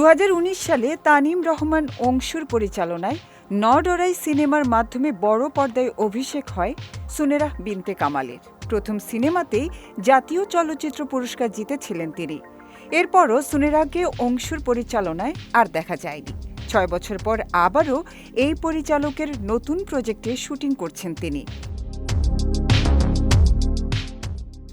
দু হাজার উনিশ সালে তানিম রহমান অংশুর পরিচালনায় নডরাই সিনেমার মাধ্যমে বড় পর্দায় অভিষেক হয় সুনেরা বিনতে কামালের। প্রথম সিনেমাতেই জাতীয় চলচ্চিত্র পুরস্কার জিতেছিলেন তিনি। এরপরও সুনেরাকে অংশুর পরিচালনায় আর দেখা যায়নি। ছয় বছর পর আবারও এই পরিচালকের নতুন প্রজেক্টে শুটিং করছেন তিনি।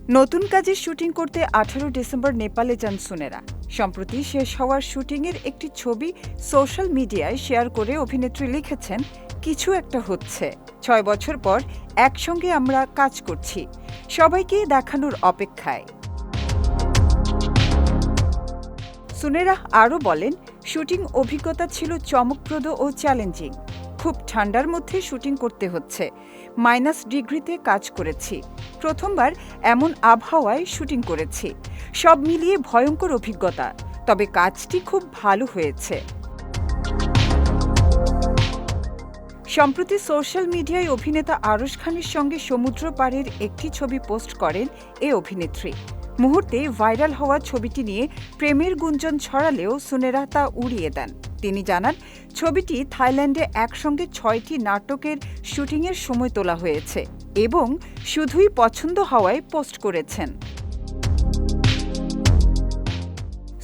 নতুন কাজের শুটিং করতে আঠারো ডিসেম্বর নেপালে যান সুনেরা। সম্প্রতি শেষ হওয়ার শুটিংয়ের একটি ছবি সোশ্যাল মিডিয়ায় শেয়ার করে অভিনেত্রী লিখেছেন, কিছু একটা হচ্ছে। ছয় বছর পর একসঙ্গে আমরা কাজ করছি। সবাইকে দেখানোর অপেক্ষায়। সুনেরা আরও বলেন, শুটিং অভিজ্ঞতা ছিল চমকপ্রদ ও চ্যালেঞ্জিং। খুব ঠান্ডার মধ্যে শুটিং করতে হচ্ছে। মাইনাস ডিগ্রিতে কাজ করেছি। প্রথমবার এমন আবহাওয়ায় শুটিং করেছি। সব মিলিয়ে ভয়ঙ্কর অভিজ্ঞতা। তবে কাজটি খুব ভালো হয়েছে। সম্প্রতি সোশ্যাল মিডিয়ায় অভিনেতা আরশ খানের সঙ্গে সমুদ্র পাড়ের একটি ছবি পোস্ট করেন এ অভিনেত্রী। মুহূর্তে ভাইরাল হওয়া ছবিটি নিয়ে প্রেমের গুঞ্জন ছড়ালেও সুনেরা তা উড়িয়ে দেন। তিনি জানান, ছবিটি থাইল্যান্ডে একসঙ্গে ছয়টি নাটকের শুটিংয়ের সময় তোলা হয়েছে এবং শুধুই পছন্দ হওয়ায় পোস্ট করেছেন।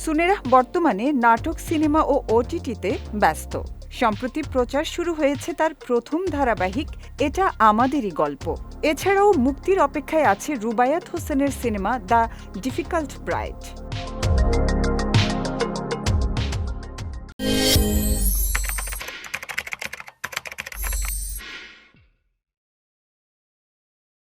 সুনেরা বর্তমানে নাটক, সিনেমা ও ওটিটিতে ব্যস্ত। সম্প্রতি প্রচার শুরু হয়েছে তার প্রথম ধারাবাহিক, এটা আমাদেরই গল্প। এছাড়াও মুক্তির অপেক্ষায় আছে রুবায়াত হোসেনের সিনেমা দ্য ডিফিকাল্ট ব্রাইড